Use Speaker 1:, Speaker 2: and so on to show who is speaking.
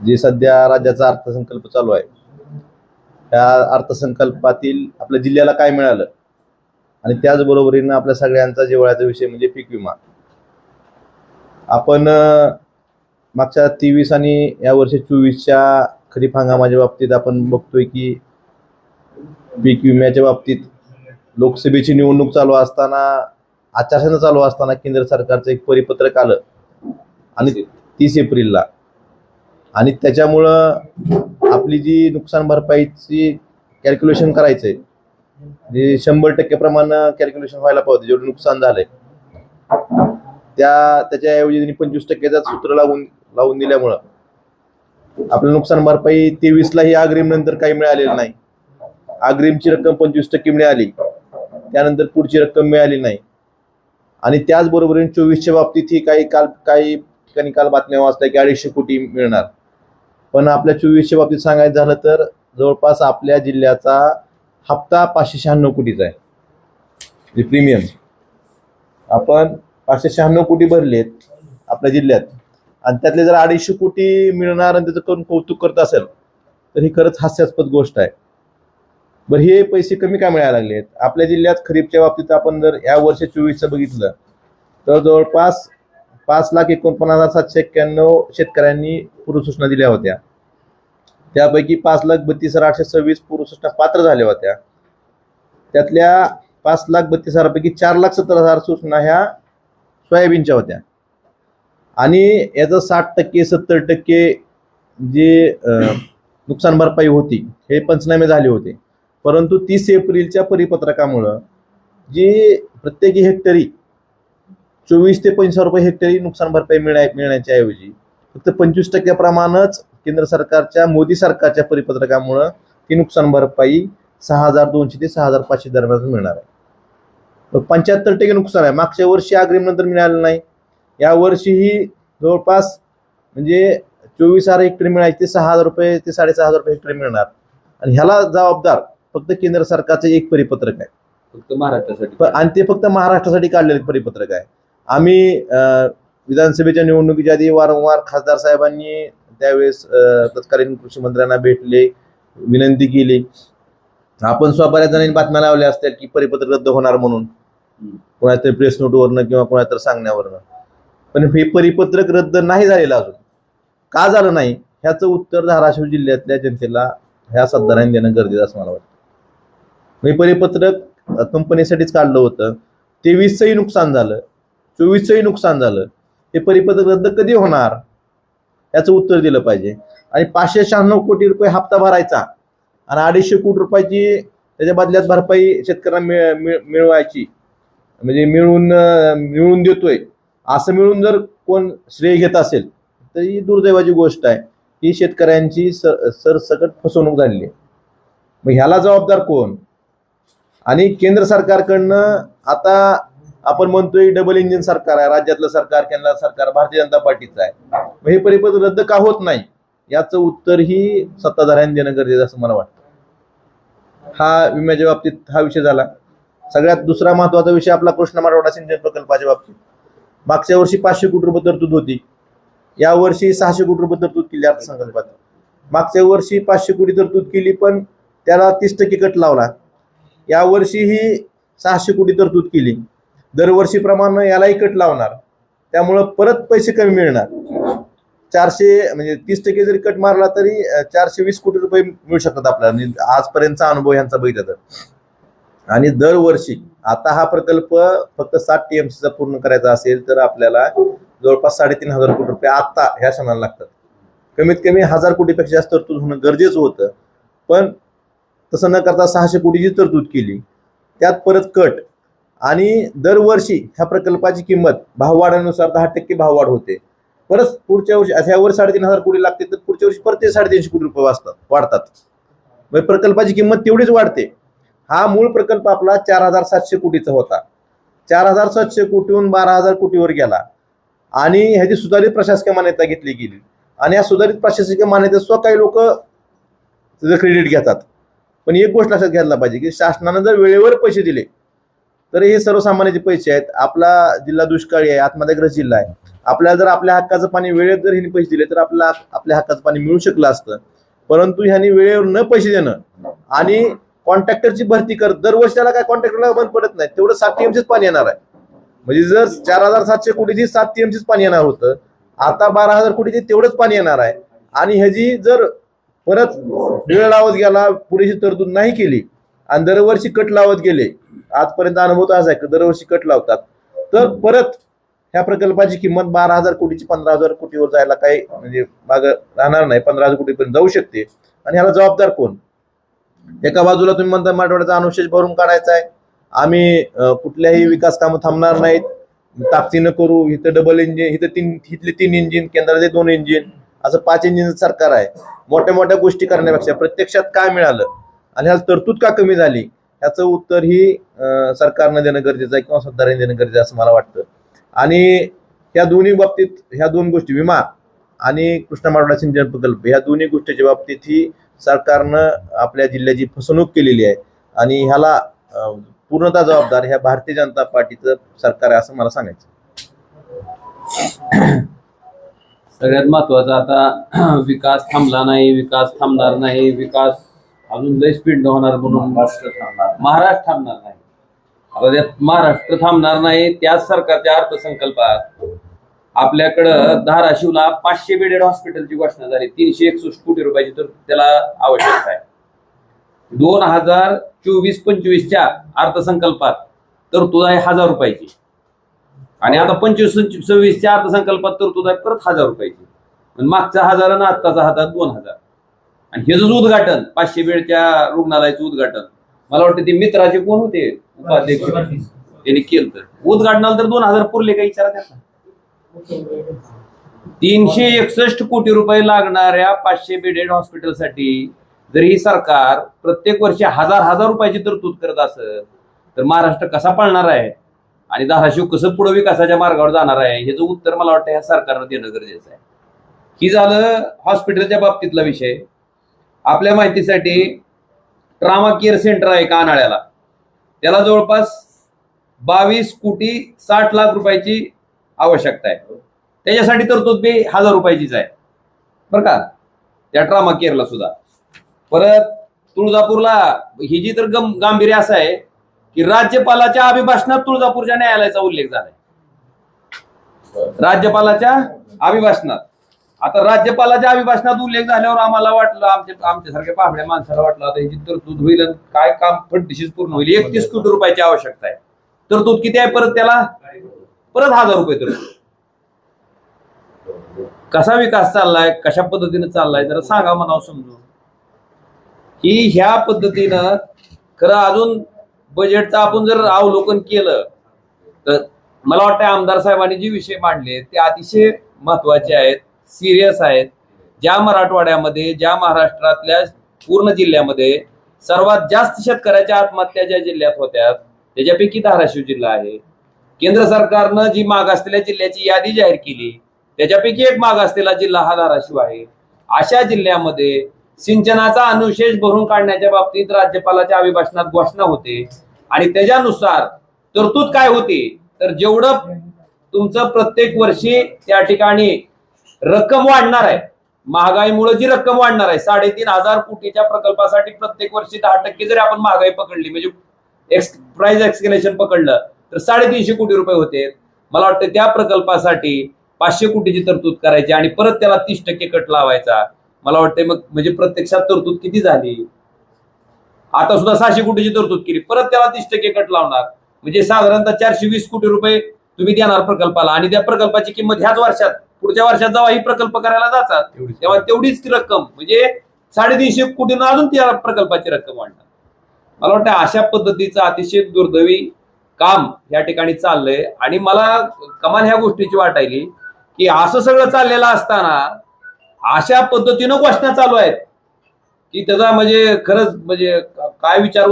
Speaker 1: जे सध्या राज्याचा अर्थसंकल्प चालू आहे त्या अर्थसंकल्पातील आपल्या जिल्ह्याला काय मिळालं? आणि त्याचबरोबरीनं आपल्या सगळ्यांचा जिव्हाळ्याचा विषय म्हणजे पीक विमा. आपण मागच्या तेवीस आणि यावर्षी चोवीसच्या खरीप हंगामाच्या बाबतीत आपण बघतोय की पीक विम्याच्या बाबतीत लोकसभेची निवडणूक चालू असताना आचारसंहिता चालू असताना केंद्र सरकारचं एक परिपत्रक आलं. आणि तीस एप्रिलला आणि त्याच्यामुळं आपली जी नुकसान भरपाईची कॅल्क्युलेशन करायचं आहे जे शंभर टक्के प्रमाण कॅल्क्युलेशन व्हायला पाहिजे जेवढं नुकसान झालंय. त्या त्याच्याऐवजी त्यांनी पंचवीस टक्केचा सूत्र लावून लावून दिल्यामुळं आपलं नुकसान भरपाई तेवीसलाही अग्रिम नंतर काही मिळालेलं नाही. अग्रिमची रक्कम पंचवीस टक्के मिळाली त्यानंतर पुढची रक्कम मिळाली नाही. आणि त्याचबरोबरीने चोवीसच्या बाबतीत ही काही काल काही ठिकाणी काल बातम्या वाचल्या की अडीचशे कोटी मिळणार. पण आपल्या चोवीसच्या बाबतीत सांगायचं झालं तर जवळपास आपल्या जिल्ह्याचा हप्ता पाचशे शहाण्णव कोटीचा आहे. म्हणजे प्रीमियम आपण पाचशे शहाण्णव कोटी भरलेत आपल्या जिल्ह्यात. आणि त्यातले जर अडीचशे कोटी मिळणार आणि त्याचं करून कौतुक करत असेल तर ही खरंच हास्यास्पद गोष्ट आहे. बरं हे पैसे कमी का मिळायला लागले आहेत आपल्या जिल्ह्यात खरीपच्या बाबतीत आपण जर या वर्षी चोवीसचं बघितलं तर जवळपास पाच लाख एकोणपन्नास हजार सातशे एक्क्याण्णव शेतकऱ्यांनी पूर्वसूचना दिल्या होत्या. त्यापैकी पाच लाख बत्तीस हजार आठशे सव्वीस पूर्वसूचना पात्र झाल्या होत्या. त्यातल्या पाच लाख बत्तीस हजारापैकी चार लाख सत्तर हजार सूचना ह्या सोयाबीनच्या होत्या. आणि याचं साठ टक्के सत्तर टक्के जे नुकसान भरपाई होती हे पंचनामे झाले होते. परंतु तीस एप्रिलच्या परिपत्रकामुळं जी प्रत्येकी हेक्टरी चोवीस ते पंचवीस रुपये हेक्टरी नुकसान भरपाई मिळाय मिळण्याच्या ऐवजी. फक्त पंचवीस टक्क्याप्रमाणच केंद्र सरकारच्या मोदी सरकारच्या परिपत्रकामुळं ती नुकसान भरपाई सहा हजार दोनशे ते सहा हजार पाचशे दरम्यान मिळणार आहे. पंच्याहत्तर टक्के नुकसान आहे. मागच्या वर्षी अग्रिम नंतर मिळालं नाही. या वर्षीही जवळपास म्हणजे चोवीस हजार हेक्टरी मिळायचे ते सहा हजार रुपये ते साडेसहा हजार रुपये हेक्टरी मिळणार. आणि ह्याला जबाबदार फक्त केंद्र सरकारचं एक परिपत्रक आहे.
Speaker 2: फक्त महाराष्ट्रासाठी.
Speaker 1: आणि ते फक्त महाराष्ट्रासाठी काढलेलं परिपत्रक आहे. आम्ही विधानसभेच्या निवडणुकीच्या आधी वारंवार खासदार साहेबांनी त्यावेळेस तत्कालीन कृषी मंत्र्यांना भेटले विनंती केली. आपण स्वतः बऱ्याच जणांनी बातम्या लावल्या असत्या की परिपत्रक रद्द होणार म्हणून. कोणातरी प्रेस नोटवरनं किंवा कोणातरी सांगण्यावरनं. पण हे परिपत्रक रद्द नाही झालेलं अजून. का झालं नाही? ह्याचं उत्तर धाराशिव जिल्ह्यातल्या जनतेला ह्या सत्तारांनी देणं गरजेचं असं मला वाटतं. हे परिपत्रक कंपनीसाठीच काढलं होतं. तेवीसचंही नुकसान झालं. चोवीसचंही नुकसान झालं. हे परिपत्रक रद्द कधी होणार? याचं उत्तर दिलं पाहिजे. आणि पाचशे शहाण्णव कोटी रुपये हप्ता भरायचा. आणि अडीचशे कोटी रुपयाची त्याच्या बदल्यात भरपाई शेतकऱ्यांना मिळ मिळ- मिळवायची. म्हणजे मिळवून अं, मिळवून देतोय. असं मिळून जर कोण श्रेय घेत असेल तर ही दुर्दैवाची गोष्ट आहे. ही शेतकऱ्यांची सर सरसकट फसवणूक झालेली आहे. मग ह्याला जबाबदार कोण? आणि केंद्र सरकारकडनं आता आपण म्हणतोय डबल इंजिन सरकार आहे राज्यातलं सरकार केंद्र सरकार भारतीय जनता पार्टीचं आहे. मग हे परिपत्र रद्द का होत नाही? याचं उत्तर ही सत्ताधाऱ्यांनी देणं गरजेचं असं मला वाटतं. हा विम्याच्या बाबतीत हा विषय झाला. सगळ्यात दुसरा महत्त्वाचा विषय आपला कृष्ण मराठवाडा सिंचन प्रकल्पाच्या बाबतीत. मागच्या वर्षी पाचशे कोटी रुपये तरतूद होती. या वर्षी सहाशे कोटी रुपये तरतूद केली अर्थसंकल्पात. मागच्या वर्षी पाचशे कोटी तरतूद केली पण त्याला तीस टक्के कट लावला. या वर्षी ही सहाशे कोटी तरतूद केली. दरवर्षीप्रमाणे यालाही कट लावणार. त्यामुळं परत पैसे कमी मिळणार. चारशे म्हणजे तीस टक्के जरी कट मारला तरी चारशे वीस कोटी रुपये मिळू शकतात आपल्याला. आजपर्यंतचा अनुभव यांचा बघितला तर. आणि दरवर्षी आता हा प्रकल्प फक्त सात टीएमसीचा पूर्ण करायचा असेल तर आपल्याला जवळपास साडेतीन हजार कोटी रुपये आता ह्या क्षणाला लागतात. कमीत कमी हजार कोटीपेक्षा जास्त तरतूद होणं गरजेचं होतं. पण तसं न करता सहाशे कोटीची तरतूद केली. त्यात परत कट. आणि दरवर्षी ह्या प्रकल्पाची किंमत भाववाढानुसार दहा टक्के भाववाढ होते. परत पुढच्या वर्षी ह्या वर्षी साडेतीन हजार कोटी लागते तर पुढच्या वर्षी परत ते साडेतीनशे कोटी रुपये वाचतात वाढतात. म्हणजे प्रकल्पाची किंमत तेवढीच वाढते. हा मूळ प्रकल्प आपला चार हजार सातशे कोटीचा होता. चार हजार सातशे कोटीहून बारा हजार कोटीवर गेला. आणि ह्याची सुधारित प्रशासकीय मान्यता घेतली गेली. आणि या सुधारित प्रशासकीय मान्यतेसुद्धा काही लोक क्रेडिट घेतात. पण एक गोष्ट लक्षात घ्यायला पाहिजे की शासनानं जर वेळेवर पैसे दिले तर हे सर्वसामान्याचे पैसे आहेत आपला जिल्हा दुष्काळी आहे आत्महत्याग्रस्त जिल्हा आहे. आपल्याला जर आपल्या हक्काचं पाणी वेळेत जर ह्यांनी पैसे दिले तर आपल्याला आपल्या हक्काचं पाणी मिळू शकलं असतं. परंतु ह्यांनी वेळेवर न पैसे देणं आणि कॉन्ट्रॅक्टरची भरती कर दरवर्षी त्याला काय कॉन्ट्रॅक्टरला बंद पडत नाही. तेवढं सात टीएमसीच पाणी येणार आहे. म्हणजे जर चार हजार सातशे कोटीची सात टीएमसीच पाणी येणार होतं आता बारा हजार कोटीची तेवढंच पाणी येणार आहे. आणि ह्याची जर परत वेळ लावत गेला पुरेशी तरतूद नाही केली आणि दरवर्षी कट लावत गेले आजपर्यंत अनुभव असा आहे की दरवर्षी कट लावतात. तर परत ह्या प्रकल्पाची किंमत बारा हजार कोटीची पंधरा हजार कोटीवर जायला काही म्हणजे माग राहणार नाही. पंधरा हजार कोटीपर्यंत जाऊ शकते. आणि ह्याला जबाबदार कोण? एका बाजूला तुम्ही म्हणता मराठवाड्याचा अनुशेष भरून काढायचा आहे. आम्ही कुठल्याही विकास कामं थांबणार नाहीत. ताकदीनं करू इथं डबल इंजिन इथं तीन इथले तीन इंजिन केंद्राचे दोन इंजिन असं पाच इंजिन सरकार आहे. मोठ्या मोठ्या गोष्टी करण्यापेक्षा प्रत्यक्षात काय मिळालं? आणि ह्याला तरतूद का कमी झाली? ह्याचं उत्तर ही सरकारनं देणं गरजेचं आहे किंवा सरदारांनी देणं गरजेचं असं मला वाटतं. आणि ह्या दोन्ही बाबतीत ह्या दोन गोष्टी विमा आणि कृष्णा मारवाडा सिंचन प्रकल्प ह्या दोन्ही गोष्टीच्या बाबतीत ही सरकारनं आपल्या जिल्ह्याची फसवणूक केलेली आहे. आणि ह्याला पूर्णतः जबाबदार ह्या भारतीय जनता पार्टीचं सरकार आहे असं मला सांगायचं
Speaker 2: सगळ्यात महत्वाचं आता विकास थांबला नाही विकास थांबणार नाही विकास अजून लय स्पीड होणार म्हणून
Speaker 3: महाराष्ट्र थांबणार
Speaker 2: महाराष्ट्र थांबणार नाही. आता त्यात महाराष्ट्र थांबणार नाही त्याच सरकारच्या अर्थसंकल्पात आपल्याकडं धाराशिवला पाचशे बेडेड हॉस्पिटलची घोषणा झाली. तीनशे एकसष्ट कोटी रुपयाची तर त्याला आवश्यकता आहे. दोन हजार चोवीस पंचवीसच्या अर्थसंकल्पात तरतूद आहे हजार रुपयाची. आणि आता पंचवीस सव्वीसच्या अर्थसंकल्पात तरतूद आहे परत हजार रुपयाची. मागचा हजार आणि आत्ताचा हजार दोन हजार. आणि हे जो उद्घाटन पाचशे बेडच्या रुग्णालयाचं उद्घाटन. मला वाटतं ते मित्राचे कोण होते उपाध्यक्ष. त्यांनी केलं तर. उद्घाटनाला तर दोन हजार पुरले का विचारा त्यांना तीनशे एकसष्ट कोटी रुपये लागणाऱ्या पाचशे बेडेड हॉस्पिटलसाठी जर ही सरकार प्रत्येक वर्षी हजार हजार रुपयाची तरतूद करत असेल तर महाराष्ट्र कसा पळणार आहे? आणि धाराशिव कसं पुढे विकासाच्या मार्गावर जाणार आहे? ह्याचं उत्तर मला वाटतं ह्या सरकारनं देणं गरजेचं आहे. ही झालं हॉस्पिटलच्या बाबतीतला विषय. आपल्या माहितीसाठी ट्रामा केअर सेंटर आहे कानाळ्याला त्याला जवळपास बावीस कोटी साठ लाख रुपयाची आवश्यकता आहे. त्याच्यासाठी तरतूद बी हजार रुपयाचीच आहे. बरं का? त्या ट्रामा केअरला सुद्धा. परत तुळजापूरला ही जी तर गम गांभीर्य असं आहे की राज्यपालाच्या अभिभाषणात तुळजापूरच्या न्यायालयाचा उल्लेख झालाय. राज्यपालाच्या अभिभाषणात. आता राज्यपालाच्या अभिभाषणात उल्लेख झाल्यावर आम्हाला वाटलं आमच्या आमच्यासारख्या पाहड्या माणसाला वाटलं आता ह्याची तरतूद होईल आणि काय काम फंडिशीच पूर्ण होईल. एकतीस कोटी रुपयाची आवश्यकता आहे. तरतूद किती आहे परत त्याला? परत हजार रुपये तरतूद कसा विकास चाललाय कशा पद्धतीने चाललाय जरा सांगा म्हणावं समजून. की ह्या पद्धतीनं खरं अजून बजेटचं आपण जर अवलोकन केलं तर मला वाटतं आमदार साहेबांनी जे विषय मांडले ते अतिशय महत्त्वाचे आहेत. सिरियस आहेत. ज्या मराठवाड्यामध्ये ज्या महाराष्ट्रातल्या पूर्ण जिल्ह्यामध्ये सर्वात जास्त शेतकऱ्याच्या आत्महत्या ज्या जिल्ह्यात होत्या त्याच्यापैकी धाराशिव जिल्हा आहे. केंद्र सरकारनं जी मागासलेल्या जिल्ह्याची यादी जाहीर केली त्याच्यापैकी एक मागासलेला जिल्हा हा धाराशिव आहे. अशा जिल्ह्यामध्ये सिंचनाचा अनुशेष भरून काढण्याच्या बाबतीत राज्यपालाच्या अभिभाषणात घोषणा होते आणि त्याच्यानुसार तरतूद काय होती तर जेवढं तुमचं प्रत्येक वर्षी त्या ठिकाणी रक्कम वाढणार आहे. महागाईमुळे जी रक्कम वाढणार आहे साडेतीन हजार कोटीच्या प्रकल्पासाठी प्रत्येक वर्षी दहा टक्के जरी आपण महागाई पकडली म्हणजे एक्स प्राइस एक्सकेलेशन पकडलं तर साडेतीनशे कोटी रुपये होते. मला वाटतं त्या प्रकल्पासाठी पाचशे कोटीची तरतूद करायची आणि परत त्याला तीस टक्के कट लावायचा. मला वाटते मग म्हणजे प्रत्यक्षात तरतूद किती झाली? आता सुद्धा सहाशे कोटीची तरतूद केली परत त्याला तीस टक्के कट लावणार. म्हणजे साधारणतः चारशे वीस कोटी रुपये तुम्ही देणार प्रकल्पाला आणि त्या प्रकल्पाची किंमत ह्याच वर्षात पुढच्या वर्षात जेव्हा ही प्रकल्प करायला जातात तेव्हा तेवढीच रक्कम म्हणजे साडेतीनशे कोटीनं अजून त्या प्रकल्पाची रक्कम वाढणार. मला वाटतं अशा पद्धतीचं अतिशय दुर्दैवी काम या ठिकाणी चाललंय. आणि मला कमाल ह्या गोष्टीची वाटायली की असं सगळं चाललेलं असताना अशा पद्धतीनं घोषणा चालू आहेत की त्याचा म्हणजे खरंच म्हणजे काय विचार